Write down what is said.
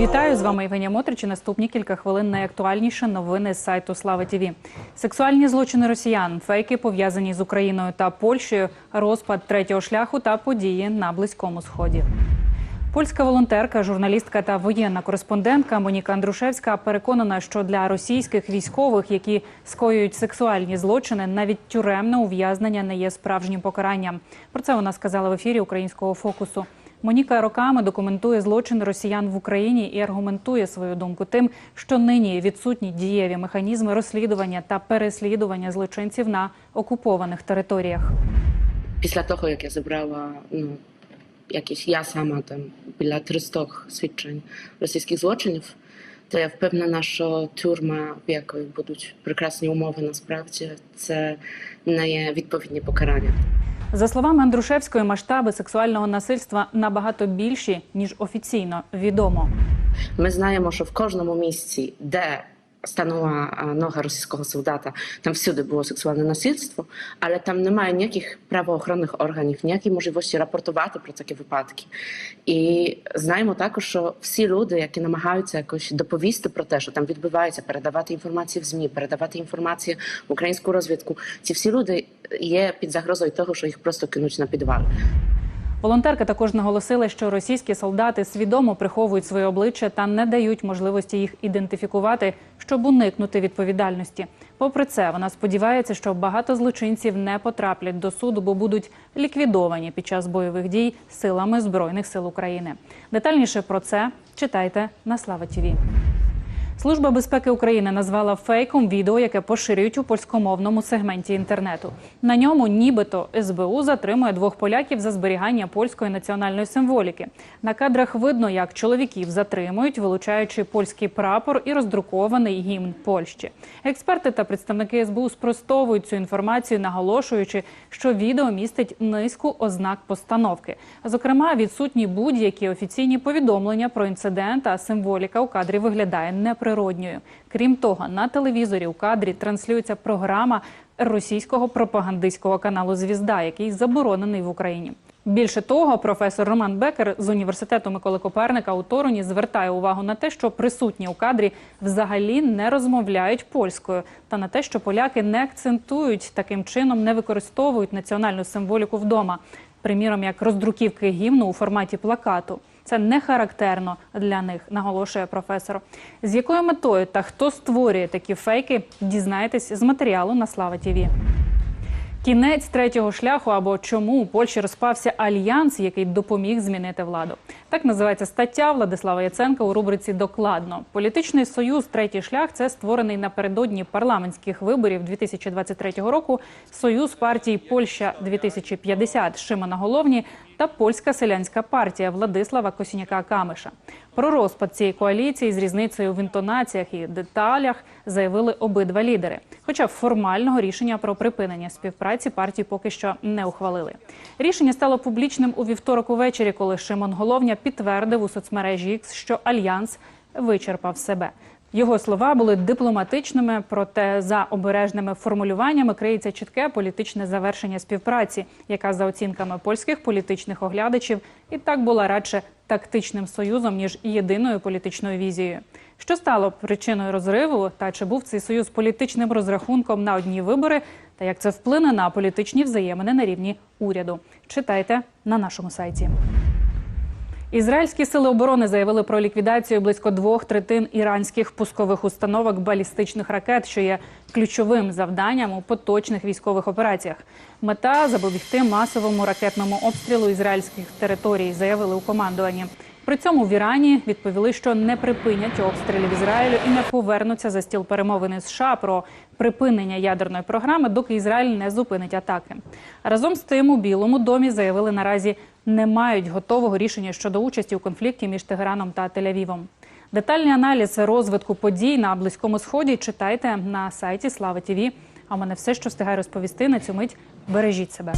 Вітаю з вами Євгенія Мотрич. Наступні кілька хвилин найактуальніше новини з сайту Слава ТІВІ. Сексуальні злочини росіян, фейки пов'язані з Україною та Польщею, розпад третього шляху та події на близькому сході. Польська волонтерка, журналістка та воєнна кореспондентка Моніка Андрушевська переконана, що для російських військових, які скоюють сексуальні злочини, навіть тюремне ув'язнення не є справжнім покаранням. Про це вона сказала в ефірі українського фокусу. Моніка роками документує злочин росіян в Україні і аргументує свою думку тим, що нині відсутні дієві механізми розслідування та переслідування злочинців на окупованих територіях. Після того, як я забрала ну, якісь я сама там біля 300 свідчень російських злочинів, то я впевнена, що тюрма, в якої будуть прекрасні умови, насправді це не є відповідні покарання. За словами Андрушевської, масштаби сексуального насильства набагато більші ніж офіційно відомо. Ми знаємо, що в кожному місці, де станула а, нога російського солдата, там всюди було сексуальне насильство, але там немає ніяких правоохоронних органів, ніякої можливості рапортувати про такі випадки. І знаємо також, що всі люди, які намагаються якось доповісти про те, що там відбувається, передавати інформацію в ЗМІ, передавати інформацію в українську розвідку, ці всі люди є під загрозою того, що їх просто кинуть на підвал. Волонтерка також наголосила, що російські солдати свідомо приховують своє обличчя та не дають можливості їх ідентифікувати, щоб уникнути відповідальності. Попри це, вона сподівається, що багато злочинців не потраплять до суду, бо будуть ліквідовані під час бойових дій силами збройних сил України. Детальніше про це читайте на Слава ТІВІ. Служба безпеки України назвала фейком відео, яке поширюють у польськомовному сегменті інтернету. На ньому, нібито СБУ затримує двох поляків за зберігання польської національної символіки. На кадрах видно, як чоловіків затримують, вилучаючи польський прапор і роздрукований гімн Польщі. Експерти та представники СБУ спростовують цю інформацію, наголошуючи, що відео містить низку ознак постановки. Зокрема, відсутні будь-які офіційні повідомлення про інцидент, а символіка у кадрі виглядає неприродньою. Крім того, на телевізорі у кадрі транслюється програма російського пропагандистського каналу Звізда, який заборонений в Україні. Більше того, професор Роман Бекер з університету Миколи Коперника у Торуні звертає увагу на те, що присутні у кадрі взагалі не розмовляють польською, та на те, що поляки не акцентують таким чином, не використовують національну символіку вдома. Приміром, як роздруківки гімну у форматі плакату. Це не характерно для них, наголошує професор. З якою метою та хто створює такі фейки, дізнаєтесь з матеріалу на Слава ТІВІ. Кінець третього шляху або чому у Польщі розпався альянс, який допоміг змінити владу. Так називається стаття Владислава Яценка у рубриці Докладно. Політичний союз Третій шлях це створений напередодні парламентських виборів 2023 року. Союз партій Польща 2050 Шимона Головні та польська селянська партія Владислава Косіняка Камиша. Про розпад цієї коаліції з різницею в інтонаціях і деталях заявили обидва лідери. Хоча формального рішення про припинення співпраці партії поки що не ухвалили. Рішення стало публічним у вівторок увечері, коли Шимон Головня підтвердив у соцмережі X, що альянс вичерпав себе. Його слова були дипломатичними, проте за обережними формулюваннями криється чітке політичне завершення співпраці, яка за оцінками польських політичних оглядачів і так була радше тактичним союзом ніж єдиною політичною візією. Що стало причиною розриву, та чи був цей союз політичним розрахунком на одні вибори, та як це вплине на політичні взаємини на рівні уряду? Читайте на нашому сайті. Ізраїльські сили оборони заявили про ліквідацію близько двох третин іранських пускових установок балістичних ракет, що є ключовим завданням у поточних військових операціях. Мета запобігти масовому ракетному обстрілу ізраїльських територій, заявили у командуванні. При цьому в Ірані відповіли, що не припинять обстрілів Ізраїлю і не повернуться за стіл перемовини США про припинення ядерної програми, доки Ізраїль не зупинить атаки. Разом з тим у Білому домі заявили наразі не мають готового рішення щодо участі у конфлікті між Тегераном та Тель-Авівом. Детальний аналіз розвитку подій на близькому сході читайте на сайті Слава Тіві. А мене все, що встигаю розповісти на цю мить. Бережіть себе.